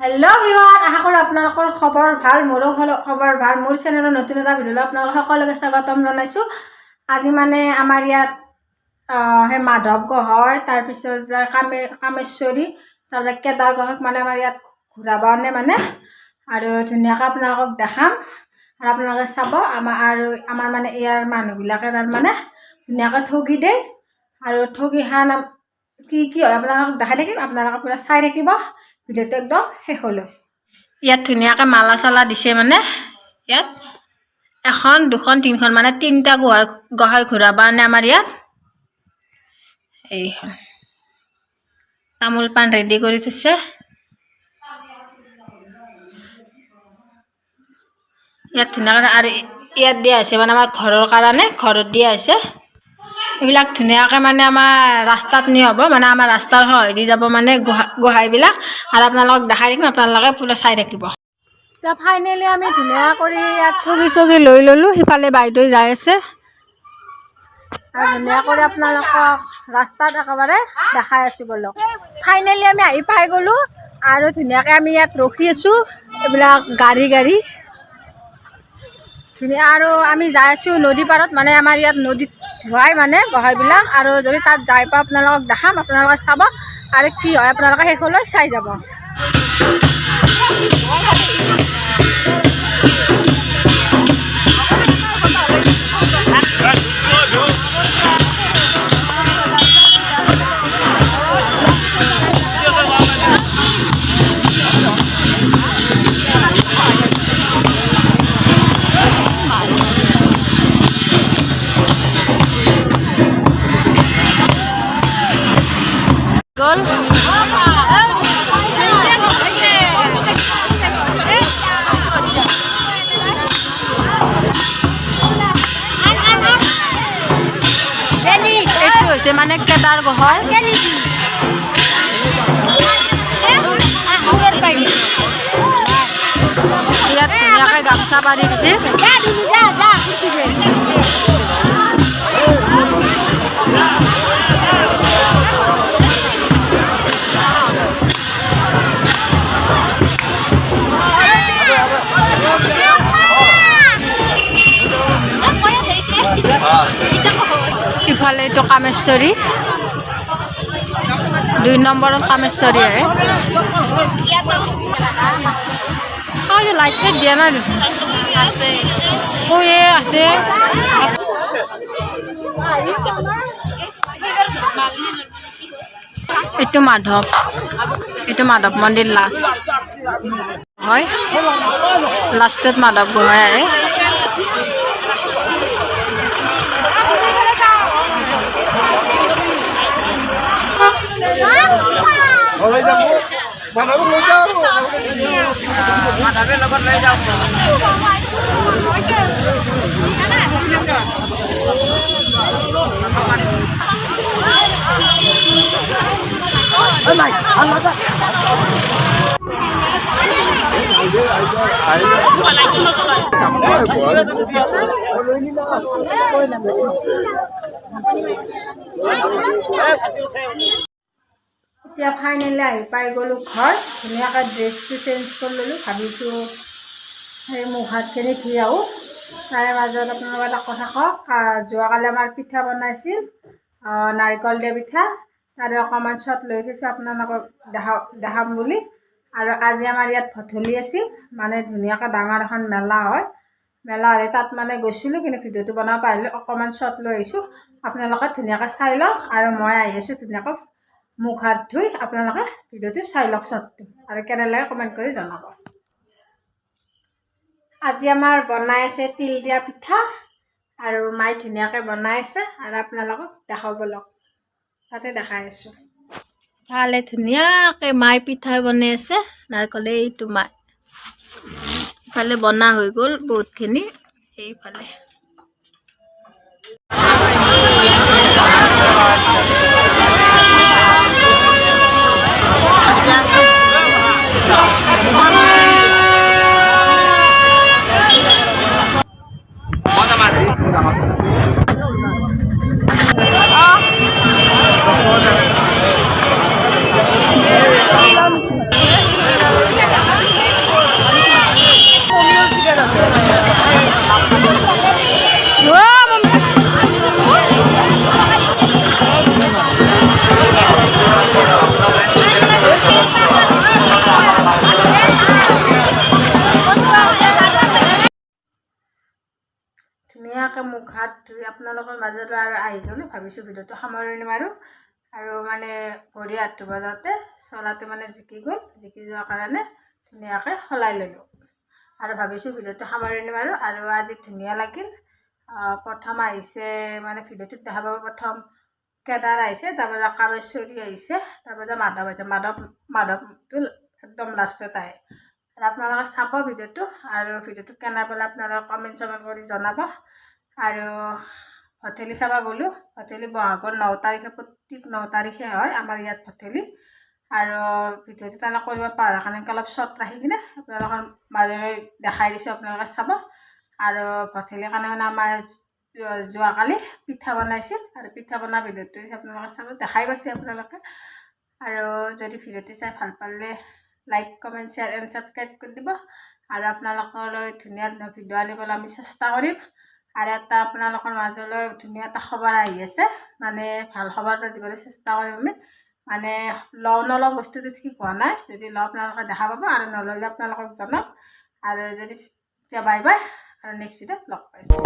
Hello' everyone আশা কৰোঁ আপোনালোকৰ খবৰ ভাল মোৰো খবৰ ভাল। মোৰ চেনেলৰ নতুন এটা ভিডিঅ'লৈ আপোনালোক সকলোকে স্বাগতম জনাইছোঁ। আজি মানে আমাৰ ইয়াত সেই মাধৱ গহয় তাৰপিছত কামে কামেশ্বৰী তাৰপিছত কেদাৰ গহক মানে আমাৰ ইয়াত ঘূৰাব আনে মানে। আৰু ধুনীয়াকৈ আপোনালোকক দেখাম। আৰু আপোনালোকে চাব আমাৰ আৰু আমাৰ মানে ইয়াৰ মানুহবিলাকে তাৰমানে ধুনীয়াকৈ ঠগি দিয়ে। আৰু ঠগি খান কি কি হয়? আপোনালোকক দেখাই থাকিম আপোনালোকে পূৰা চাই থাকিব। ভিডিঅ'টো একদম শেষলৈ ইয়াত ধুনীয়াকৈ মালা চালা দিছে মানে। ইয়াত এখন দুখন, তিনিখন মানে তিনিটা গোহাই গোহাই ঘূৰাব আনে আমাৰ ইয়াত। এইখন। তামোল পাণ ৰেডি কৰি থৈছে। ইয়াত ধুনীয়াকৈ আৰু ইয়াত দিয়া হৈছে মানে আমাৰ ঘৰৰ কাৰণে, ঘৰত দিয়া হৈছে। এইবিলাক ধুনীয়াকৈ মানে আমাৰ ৰাস্তাত নি হ'ব মানে আমাৰ ৰাস্তাৰ সহায়েদি যাব মানে গোহা, গোহাঁইবিলাক। আৰু আপোনালোকক দেখাই থাকিম আপোনালোকে পুৰা চাই থাকিব। এতিয়া ফাইনেলি আমি ধুনীয়া কৰি ইয়াত ঠগি চগি লৈ ল'লোঁ, সিফালে বাইদেউ যাই আছে। আৰু ধুনীয়া কৰি আপোনালোকক ৰাস্তাত একেবাৰে দেখাই আছোঁ বলক। ফাইনেলি আমি আহি পাই গ'লোঁ, আৰু ধুনীয়াকৈ আমি ইয়াত ৰখি আছোঁ, এইবিলাক গাড়ী গাড়ী। ধুনীয়া, আৰু আমি যাই আছোঁ নদী পাৰত মানে আমাৰ ইয়াত নদীত ধোৱাই মানে গোহাঁইবিলাক আৰু যদি তাত যাই পাওঁ আপোনালোকক দেখাম আপোনালোকে চাব আৰু কি হয়। আপোনালোকে শেষলৈ চাই যাব। গ'ল এইটো হৈছে মানে কেদাৰ গোহাঁই ইয়াত ধুনীয়াকৈ গামোচা পাৰি দিছে ইফালে এইটো কামেশ্বৰী দুই নম্বৰত কামেশ্বৰী আহে আৰু লাইট চাইট দিয়া নাই দেখোন আছে কৈয়ে আছে এইটো মাধৱ এইটো মাধৱ মন্দিৰ লাষ্ট হয় লাষ্টত মাধৱ গোহাঁই আহে লৈ যাব মাধৱক লৈ যাওঁ মাধৱৰ লগত লৈ যাওঁ এতিয়া ফাইনেলি আহি পাই গ'লোঁ ঘৰ। ধুনীয়াকৈ ড্ৰেছটো চেঞ্জ কৰি ল'লোঁ ভাবিছোঁ সেই মুখ হাতখিনি আহোঁ তাৰে মাজত আপোনালোকে এটা কথা কওক যোৱাকালি আমাৰ পিঠা বনাইছিল নাৰিকল দিয়া পিঠা। তাৰে অকণমান শ্বট লৈ থৈছোঁ আপোনালোকক দেখা দেখাম বুলি। আৰু আজি আমাৰ ইয়াত ভঠলি আছিল মানে ধুনীয়াকৈ ডাঙৰ এখন মেলা হয়। মেলা হ'লে তাত মানে গৈছিলোঁ কিন্তু ভিডিঅ'টো বনাব পাৰিলোঁ। অকণমান শ্বট লৈ আহিছোঁ। আপোনালোকে ধুনীয়াকৈ চাই লওক আৰু মই আহি আছোঁ ধুনীয়াকৈ মুখ হাত ধুই আপোনালোকে ভিডিঅ'টো চাই লওক শ্বটটো আৰু কেনে লাগে কমেণ্ট কৰি জনাব। আজি আমাৰ বনাই আছে তিল দিয়া পিঠা আৰু মায়ে ধুনীয়াকৈ বনাই আছে আৰু আপোনালোকক দেখাব লওক তাতে দেখাই আছোঁ। ভালে ধুনীয়াকৈ মায়ে পিঠা বনাই আছে, নাৰিকলে এইটো মাই। ইফালে বনা হৈ গ'ল বহুতখিনি এইফালে আপোনালোকৰ মাজলৈ আৰু আহি গ'লোঁ ভাবিছোঁ ভিডিঅ'টো সামৰণি মাৰোঁ আৰু। মানে ভৰি ধুব যাওঁতে চলাটো মানে জিকি গ'ল জিকি যোৱাৰ কাৰণে ধুনীয়াকৈ সলাই ল'লোঁ। আৰু ভাবিছোঁ ভিডিঅ'টো সামৰণি মাৰোঁ আৰু আজি ধুনীয়া লাগিল। প্ৰথম আহিছে মানে ভিডিঅ'টোত দেখা পাব প্ৰথম কেদাৰ আহিছে তাৰপাছত কামেশ্বৰী আহিছে তাৰপাছত মাধৱ আহিছে। মাধৱ মাধৱটো একদম লাষ্টত আহে। আৰু আপোনালোকে চাব ভিডিঅ'টো আৰু ভিডিঅ'টো কেনে পালে আপোনালোকে কমেণ্ট চমেণ্ট কৰি জনাব। আৰু ভঠেলি চাব গ'লোঁ। ভঠেলি বহাগৰ ন তাৰিখে প্ৰত্যেক ন তাৰিখে হয় আমাৰ ইয়াত ভঠেলি আৰু ভিডিঅ'টো তাৰমানে কৰিব পাৰা কাৰণে অলপ শ্বৰ্ট ৰাখি কিনে আপোনালোকৰ মাজলৈ দেখাই দিছোঁ আপোনালোকে চাব। আৰু ভঠেলিৰ কাৰণে মানে আমাৰ যোৱা- যোৱাকালি পিঠা বনাইছিল আৰু পিঠা বনোৱা ভিডিঅ'টো আপোনালোকে চাব দেখাই পাইছে আপোনালোকে। আৰু যদি ভিডিঅ'টো চাই ভাল পালে like comment share and subscribe কৰি দিব। আৰু আপোনালোকলৈ ধুনীয়া ধুনীয়া ভিডিঅ' আনিবলৈ আমি চেষ্টা কৰিম। আৰু এটা আপোনালোকৰ মাজলৈ ধুনীয়া এটা খবৰ আহি আছে। মানে ভালো খবৰ এটা দিবলৈ চেষ্টা কৰিম আমি। মানে লওঁ নলওঁ বস্তুটো ঠিক হোৱা নাই। যদি লওঁ আপোনালোকে দেখা পাব আৰু নল'লে আপোনালোকক জনাম। আৰু যদি বাই বাই আৰু নেক্সট ভিডিঅ'ত লগ পাইছোঁ।